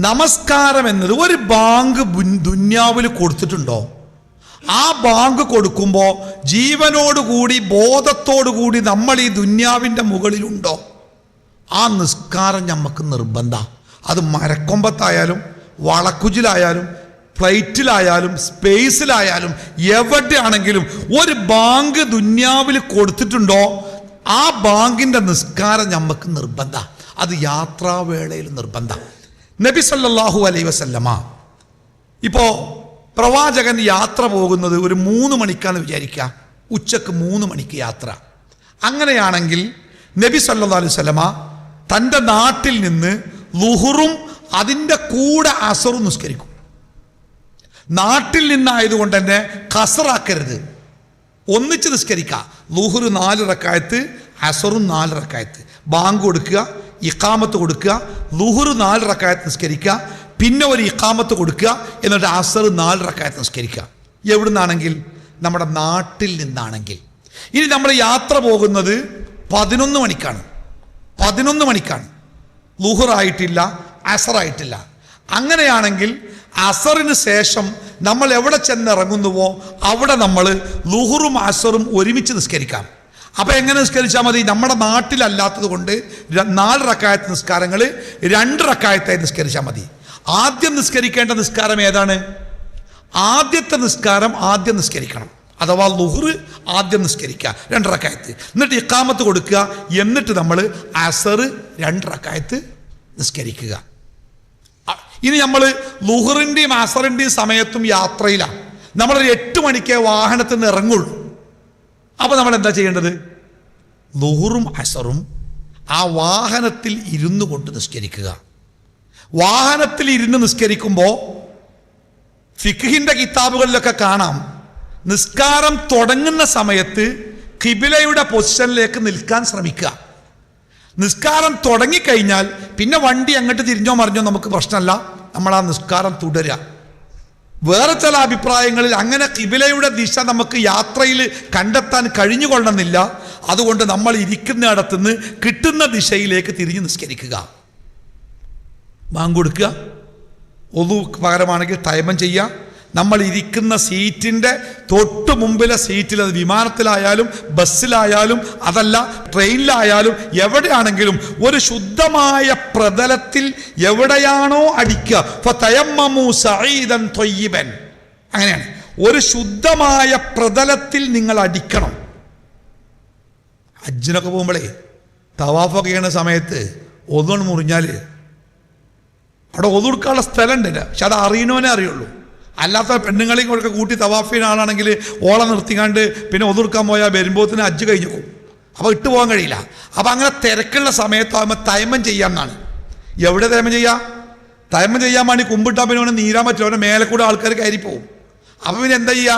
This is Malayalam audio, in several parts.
നമസ്കാരം എന്നത് ഒരു ബാങ്ക് ദുന്യാവിൽ കൊടുത്തിട്ടുണ്ടോ? ആ ബാങ്ക് കൊടുക്കുമ്പോൾ ജീവനോടുകൂടി ബോധത്തോടുകൂടി നമ്മൾ ഈ ദുന്യാവിന്റെ മുകളിലുണ്ടോ? ആ നിസ്കാരം നമുക്ക് നിർബന്ധ. അത് മരക്കൊമ്പത്തായാലും വളക്കുജിലായാലും ഫ്ലൈറ്റിലായാലും സ്പേസിലായാലും എവിടെയാണെങ്കിലും ഒരു ബാങ്ക് ദുന്യാവിൽ കൊടുത്തിട്ടുണ്ടോ? ആ ബാങ്കിന്റെ നിസ്കാരം നമുക്ക് നിർബന്ധ. അത് യാത്രാവേളയിൽ നിർബന്ധ. നബി സല്ലാഹു അലൈ വസല്ലമ. ഇപ്പോ പ്രവാചകൻ യാത്ര പോകുന്നത് ഒരു മൂന്ന് മണിക്കാന്ന് വിചാരിക്കുക ഉച്ചയ്ക്ക് മൂന്ന് മണിക്ക് യാത്ര. അങ്ങനെയാണെങ്കിൽ നബി സല്ലാ അലൈഹി സ്വലമ തന്റെ നാട്ടിൽ നിന്ന് ലുഹുറും അതിന്റെ കൂടെ അസറും നിസ്കരിക്കും. നാട്ടിൽ നിന്നായതുകൊണ്ട് തന്നെ കസറാക്കരുത്. ഒന്നിച്ച് നിസ്കരിക്കുക ലുഹുറ് നാല് റക്കായത്ത് അസറും നാല് റക്കായത്ത്. ബാങ്ക് കൊടുക്കുക ഇക്കാമത്ത് കൊടുക്കുക ലുഹുറ് നാല് റക്കായത്ത് നിസ്കരിക്കുക പിന്നെ ഒരു ഇക്കാമത്ത് കൊടുക്കുക എന്നിട്ട് അസർ നാല് റക്കായത്ത് നിസ്കരിക്കുക. എവിടുന്നാണെങ്കിൽ? നമ്മുടെ നാട്ടിൽ നിന്നാണെങ്കിൽ. ഇനി നമ്മൾ യാത്ര പോകുന്നത് പതിനൊന്ന് മണിക്കാണ്. പതിനൊന്ന് മണിക്കാണ്. ലുഹുറായിട്ടില്ല അസറായിട്ടില്ല. അങ്ങനെയാണെങ്കിൽ അസറിന് ശേഷം നമ്മൾ എവിടെ ചെന്നിറങ്ങുന്നുവോ അവിടെ നമ്മൾ ലുഹുറും അസറും ഒരുമിച്ച് നിസ്കരിക്കാം. അപ്പം എങ്ങനെ നിസ്കരിച്ചാൽ മതി? നമ്മുടെ നാട്ടിലല്ലാത്തത് കൊണ്ട് നാല് റക്കായത്ത് നിസ്കാരങ്ങൾ രണ്ട് റക്കായത്തായി നിസ്കരിച്ചാൽ മതി. ആദ്യം നിസ്കരിക്കേണ്ട നിസ്കാരം ഏതാണ്? ആദ്യത്തെ നിസ്കാരം ആദ്യം നിസ്കരിക്കണം. അഥവാ ലുഹർ ആദ്യം നിസ്കരിക്കുക രണ്ടറക്കായത്ത് എന്നിട്ട് ഇക്കാമത്ത് കൊടുക്കുക എന്നിട്ട് നമ്മൾ അസർ രണ്ടറക്കായത്ത് നിസ്കരിക്കുക. ഇനി നമ്മൾ ലുഹറിന്റെയും അസറിന്റെയും സമയത്തും യാത്രയിലാണ് നമ്മളൊരു എട്ട് മണിക്കേ വാഹനത്തിൽ നിന്ന് ഇറങ്ങുള്ളൂ. അപ്പോൾ നമ്മൾ എന്താ ചെയ്യേണ്ടത്? ലുഹറും അസറും ആ വാഹനത്തിൽ ഇരുന്നു കൊണ്ട് നിസ്കരിക്കുക. വാഹനത്തിൽ ഇരുന്ന് നിസ്കരിക്കുമ്പോൾ ഫിഖിന്റെ കിതാബുകളിലൊക്കെ കാണാം. നിസ്കാരം തുടങ്ങുന്ന സമയത്ത് കിബിലയുടെ പൊസിഷനിലേക്ക് നിൽക്കാൻ ശ്രമിക്കുക. നിസ്കാരം തുടങ്ങിക്കഴിഞ്ഞാൽ പിന്നെ വണ്ടി അങ്ങോട്ട് തിരിഞ്ഞോ മറിഞ്ഞോ നമുക്ക് പ്രശ്നമല്ല. നമ്മൾ ആ നിസ്കാരം തുടരുക വേറെ ചില അഭിപ്രായങ്ങളിൽ അങ്ങനെ കിബിലയുടെ ദിശ നമുക്ക് യാത്രയിൽ കണ്ടെത്താൻ കഴിഞ്ഞുകൊള്ളണമെന്നില്ല. അതുകൊണ്ട് നമ്മൾ ഇരിക്കുന്നിടത്തുനിന്ന് കിട്ടുന്ന ദിശയിലേക്ക് തിരിഞ്ഞ് നിസ്കരിക്കുക. ബാങ്ക് കൊടുക്കുക. ഒതു പകരമാണെങ്കിൽ തയമം ചെയ്യുക. നമ്മൾ ഇരിക്കുന്ന സീറ്റിന്റെ തൊട്ട് മുമ്പിലെ സീറ്റിൽ അത് വിമാനത്തിലായാലും ബസ്സിലായാലും അതല്ല ട്രെയിനിലായാലും എവിടെയാണെങ്കിലും ഒരു ശുദ്ധമായ പ്രതലത്തിൽ എവിടെയാണോ അടിക്കുക. അങ്ങനെയാണ്. ഒരു ശുദ്ധമായ പ്രതലത്തിൽ നിങ്ങൾ അടിക്കണം. അജ്ജിനൊക്കെ പോകുമ്പോഴേ തവാഫൊക്കെ ചെയ്യുന്ന സമയത്ത് ഒതുകൊണ്ട് മുറിഞ്ഞാൽ അവിടെ ഒതുക്കാനുള്ള സ്ഥലം ഉണ്ടല്ലോ. പക്ഷെ അത് അറിയണോനെ അറിയുള്ളൂ. അല്ലാത്ത പെണ്ണുങ്ങളെയും കൂടെ കൂട്ടി തവാഫിയുടെ ആളാണെങ്കിൽ ഓളം നിർത്തിക്കാണ്ട് പിന്നെ ഒതുർക്കാൻ പോയാൽ വരുമ്പോത്തിന് അജ്ജ് കഴിഞ്ഞു പോകും. അപ്പോൾ ഇട്ട് പോകാൻ കഴിയില്ല. അപ്പോൾ അങ്ങനെ തിരക്കുള്ള സമയത്താകുമ്പോൾ തയമം ചെയ്യാമെന്നാണ് എവിടെ തയമം ചെയ്യാം? തയമം ചെയ്യാൻ വേണ്ടി കുമ്പിട്ടാൽ പിന്നെ അവനെ നീരാൻ പറ്റില്ല. അവന്റെ മേലെ കൂടെ ആൾക്കാർ കയറിപ്പോവും പോകും അപ്പോൾ പിന്നെ എന്താ ചെയ്യുക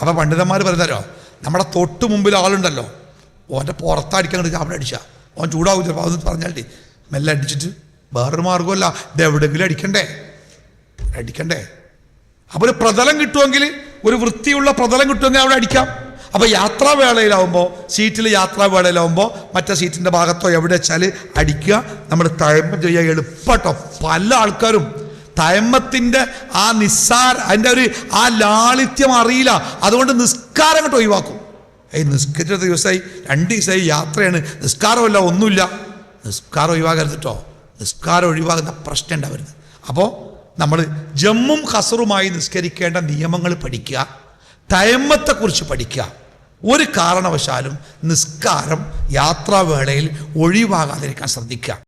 അപ്പോൾ പണ്ഡിതന്മാർ പറഞ്ഞതരോ നമ്മുടെ തൊട്ട് മുമ്പിൽ ആളുണ്ടല്ലോ. ഓന്റെ പുറത്തടിക്കാൻ കിടക്കുക അവിടെ അടിച്ചാൽ ഓൻ ചൂടാവും ചിലപ്പോൾ അതൊന്ന് പറഞ്ഞാലേ മെല്ലെ അടിച്ചിട്ട് വേറൊരു മാർഗമല്ല ഇത് എവിടെയെങ്കിലും അടിക്കണ്ടേ? അടിക്കണ്ടേ? അപ്പോൾ ഒരു പ്രതലം കിട്ടുമെങ്കിൽ ഒരു വൃത്തിയുള്ള പ്രതലം കിട്ടുമെങ്കിൽ അവിടെ അടിക്കാം. അപ്പോൾ യാത്രാവേളയിലാവുമ്പോൾ സീറ്റിൽ യാത്രാവേളയിലാവുമ്പോൾ മറ്റേ സീറ്റിന്റെ ഭാഗത്തോ എവിടെ വെച്ചാൽ അടിക്കുക. നമ്മൾ തയമ്മ ചെയ്യുക എളുപ്പട്ടോ. പല ആൾക്കാരും തയമ്മത്തിന്റെ ആ നിസ്സാര അതിന്റെ ഒരു ആ ലാളിത്യം അറിയില്ല. അതുകൊണ്ട് നിസ്കാരം കേട്ടോ ഒഴിവാക്കും. ഏയ് നിസ്കരിച്ച ദിവസമായി രണ്ട് ദിവസമായി യാത്രയാണ്. നിസ്കാരമല്ല ഒന്നുമില്ല. നിസ്കാരം ഒഴിവാകരുത് കേട്ടോ നിസ്കാരം ഒഴിവാകുന്ന പ്രശ്നം ഉണ്ടാവരുത്. അപ്പോൾ നമ്മൾ ജമ്മും ഖസറുമായി നിസ്കരിക്കേണ്ട നിയമങ്ങൾ പഠിക്കുക തയമ്മത്തെക്കുറിച്ച് പഠിക്കുക. ഒരു കാരണവശാലും നിസ്കാരം യാത്രാവേളയിൽ ഒഴിവാകാതിരിക്കാൻ ശ്രദ്ധിക്കുക.